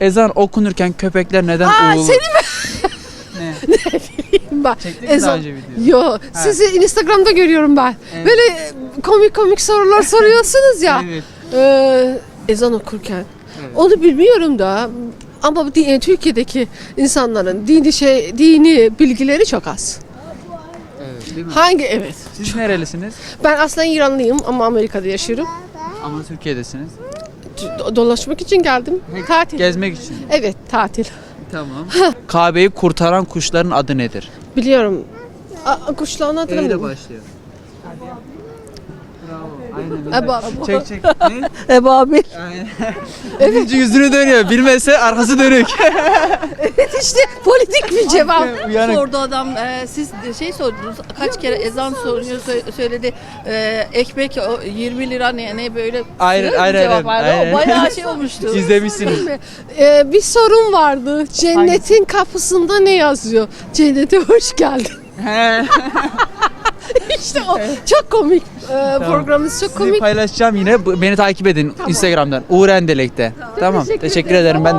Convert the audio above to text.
Ezan okunurken köpekler neden Aa, uğulur? seni mi? Ne? Bak, Çektik mi daha ezan- önce video? Yo, sizi Instagram'da görüyorum ben. Evet. Böyle komik komik sorular soruyorsunuz ya. Evet. Ee, ezan okurken. Evet. Onu bilmiyorum da ama di- e, Türkiye'deki insanların dini şey dini bilgileri çok az. Evet, değil mi? Hangi evet. Siz nerelisiniz? Ben aslında İranlıyım ama Amerika'da yaşıyorum. Ama Türkiye'desiniz. Do- Dolaşmak için geldim. Tatil. Gezmek için. Evet, tatil. Tamam. Kabe'yi kurtaran kuşların adı nedir? Biliyorum. A- kuşların E ile başlıyor. Bravo. Aynen. Eba, Çek çek. Ne? Ebabil. Aynen. Birinci yüzünü dönüyor. Bilmezse arkası dönük. işte politik bir cevap. Uyanık. Sordu adam e, siz şey sordunuz kaç kere ezan soruyor sö- söyledi e, ekmek o 20 lira ne ne böyle Aynen, bir aynen, cevap aynen, vardı. aynen. O bayağı şey olmuştu. İzlemişsiniz. Ee, bir sorun vardı. Cennetin kapısında ne yazıyor? Cennete hoş geldin. işte o çok komik. Ee, Programımız çok Sizi komik. paylaşacağım yine. Bu- Beni takip edin Instagram'dan. Uğur Endelek'te. Tamam. teşekkür Teşekkür ederim. ederim ben de.